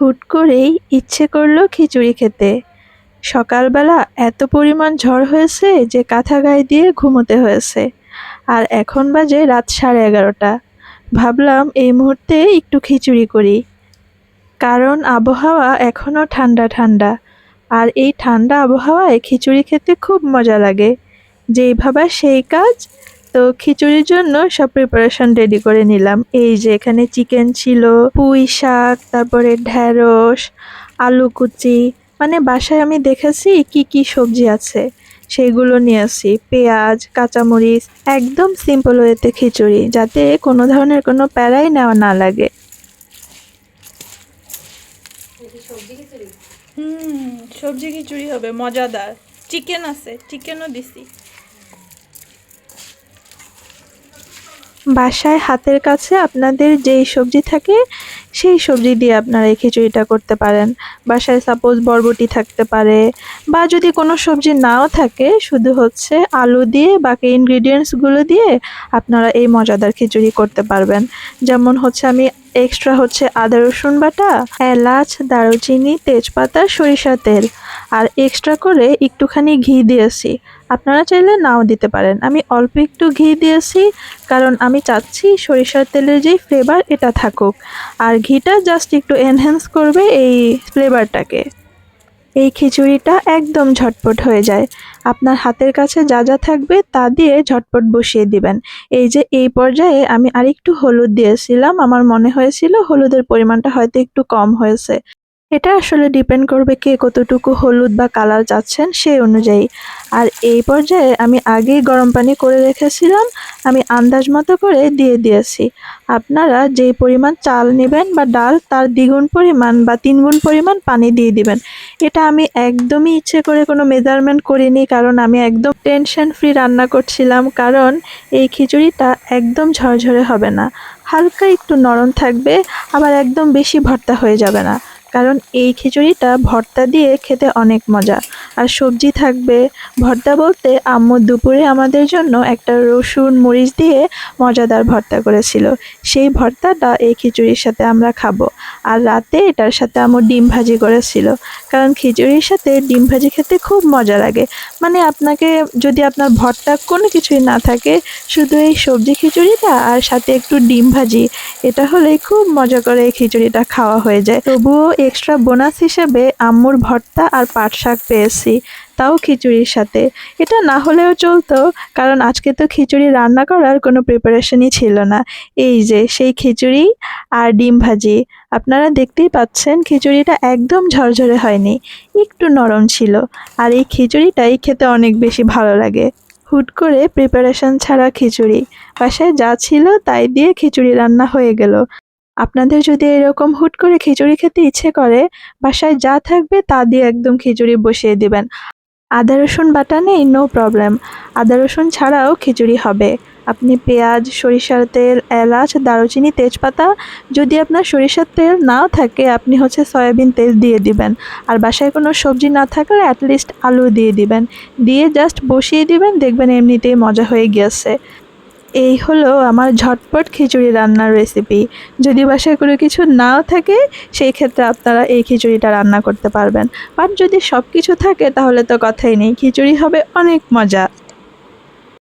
হুট করেই ইচ্ছে করল খিচুড়ি খেতে। সকালবেলা এত পরিমাণ ঝড় হয়েছে যে কাঁথা গায়ে দিয়ে ঘুমোতে হয়েছে। আর এখন বাজে রাত সাড়ে এগারোটা। ভাবলাম এই মুহূর্তে একটু খিচুড়ি করি। কারণ আবহাওয়া এখনও ঠান্ডা ঠান্ডা। আর এই ঠান্ডা আবহাওয়ায় খিচুড়ি খেতে খুব মজা লাগে। যেই ভাবা সেই কাজ তো খিচুড়ির জন্য সব প্রিপারেশন রেডি করে নিলাম। এই যে এখানে চিকেন ছিল, পুঁই শাক, তারপরে ঢ্যাঁড়স আলু কুচি। মানে বাসায় আমি দেখেছি কি কি সবজি আছে সেইগুলো নিয়ে আসি। পেঁয়াজ, কাঁচামরিচ, একদম সিম্পল ওয়েতে খিচুড়ি, যাতে কোনো ধরনের কোনো প্যারাই নেওয়া না লাগে। সবজি খিচুড়ি হবে, মজাদার। চিকেন আছে চিকেনও দিছি। বাসায় হাতের কাছে আপনাদের যেই সবজি থাকে, সেই সবজি দিয়ে আপনারা এই খিচুড়িটা করতে পারেন। বাসায় সাপোজ বরবটি থাকতে পারে বা যদি কোনো সবজি নাও থাকে, শুধু হচ্ছে আলু দিয়ে বাকি ইনগ্রিডিয়েন্টসগুলো দিয়ে আপনারা এই মজাদার খিচুড়ি করতে পারবেন। যেমন হচ্ছে আমি এক্সট্রা হচ্ছে আদা রসুন বাটা, এলাচ, দারুচিনি, তেজপাতা সরিষা তেল। আর এক্সট্রা করে একটুখানি ঘি দিয়েছি। আপনারা চাইলে নাও দিতে পারেন। আমি অল্প একটু ঘি দিয়েছি, কারণ আমি চাচ্ছি সরিষার তেলের যেই ফ্লেভার এটা থাকুক। আর ঘিটা জাস্ট একটু এনহ্যান্স করবে এই ফ্লেভারটাকে এই খিচুড়িটা একদম ঝটপট হয়ে যায়। আপনার হাতের কাছে যা যা থাকবে তা দিয়ে ঝটপট বসিয়ে দিবেন। এই যে এই পর্যায়ে আমি আরেকটু হলুদ দিয়েছিলাম। আমার মনে হয়েছিল হলুদের পরিমাণটা হয়তো একটু কম হয়েছে। এটা আসলে ডিপেন্ড করবে কে কতটুকু হলুদ বা কালার চাচ্ছেন সেই অনুযায়ী। আর এই পর্যায়ে আমি আগেই গরম পানি করে রেখেছিলাম, আমি আন্দাজ মতো করে দিয়ে দিয়েছি। আপনারা যেই পরিমাণ চাল নেবেন বা ডাল, তার দ্বিগুণ পরিমাণ বা তিনগুণ পরিমাণ পানি দিয়ে দিবেন। এটা আমি একদমই ইচ্ছে করে কোনো মেজারমেন্ট করিনি, কারণ আমি একদম টেনশন ফ্রি রান্না করছিলাম, কারণ এই খিচুড়িটা একদম ঝরঝরে হবে না। হালকা একটু নরম থাকবে, আবার একদম বেশি ভর্তা হয়ে যাবে না। কারণ এই খিচুড়িটা ভর্তা দিয়ে খেতে অনেক মজা। আর সবজি থাকবে ভর্তা বলতে আম্মু দুপুরে আমাদের জন্য একটা রসুন মরিচ দিয়ে মজাদার ভর্তা করেছিল। সেই ভর্তাটা এই খিচুড়ির সাথে আমরা খাব। আর রাতে এটার সাথে আম্মু ডিম ভাজি করেছিল। কারণ খিচুড়ির সাথে ডিম ভাজি খেতে খুব মজা লাগে। মানে আপনাকে যদি আপনার ভর্তা কোনো কিছুই না থাকে, শুধু এই সবজি খিচুড়িটা আর সাথে একটু ডিম ভাজি, এটা হলেই খুব মজা করে এই খিচুড়িটা খাওয়া হয়ে যায়। তবুও এক্সট্রা বোনাস হিসেবে আম্মুর ভর্তা আর পাট শাক পেয়েছি, তাও খিচুড়ির সাথে। এটা না হলেও চলতো, কারণ আজকে তো খিচুড়ি রান্না করার কোনো প্রিপারেশনই ছিল না। এই যে, সেই খিচুড়ি আর ডিম ভাজি। আপনারা দেখতেই পাচ্ছেন খিচুড়িটা একদম ঝরঝরে হয়নি, একটু নরম ছিল। আর এই খিচুড়িটাই খেতে অনেক বেশি ভালো লাগে। হুট করে প্রিপারেশন ছাড়া খিচুড়ি। বাসায় যা ছিল তাই দিয়ে খিচুড়ি রান্না হয়ে গেল। আপনাদের যদি এরকম হুট করে খিচুড়ি খেতে ইচ্ছে করে, বাসায় যা থাকবে তা দিয়ে একদম খিচুড়ি বসিয়ে দিবেন। আদা, রসুন বাটা নেই নো প্রবলেম আদা, রসুন ছাড়াও খিচুড়ি হবে। আপনি পেঁয়াজ, সরিষার তেল, এলাচ, দারুচিনি, তেজপাতা, যদি আপনার সরিষার তেল নাও থাকে, আপনি হচ্ছে সয়াবিন তেল দিয়ে দিবেন। আর বাসায় কোনো সবজি না থাকলে অ্যাটলিস্ট আলু দিয়ে দিবেন। দিয়ে জাস্ট বসিয়ে দিবেন, দেখবেন এমনিতেই মজা হয়ে গিয়েছে। এই হলো আমার ঝটপট খিচুড়ি রান্নার রেসিপি যদি বাসায় কোনো কিছু নাও থাকে, সেই ক্ষেত্রে আপনারা এই খিচুড়িটা রান্না করতে পারবেন। আর যদি সব কিছু থাকে, তাহলে তো কথাই নেই। খিচুড়ি হবে অনেক মজা।